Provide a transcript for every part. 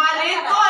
Marido.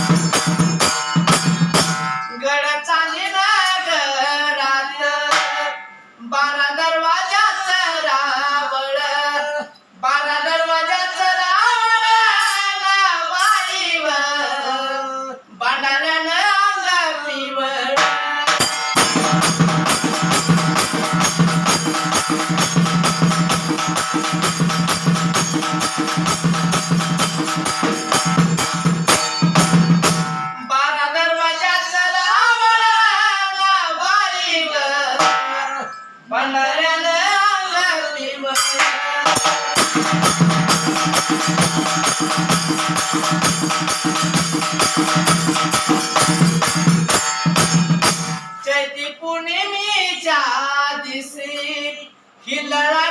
चैती पौर्णिमेच्या दिवशी हिलळाची गरली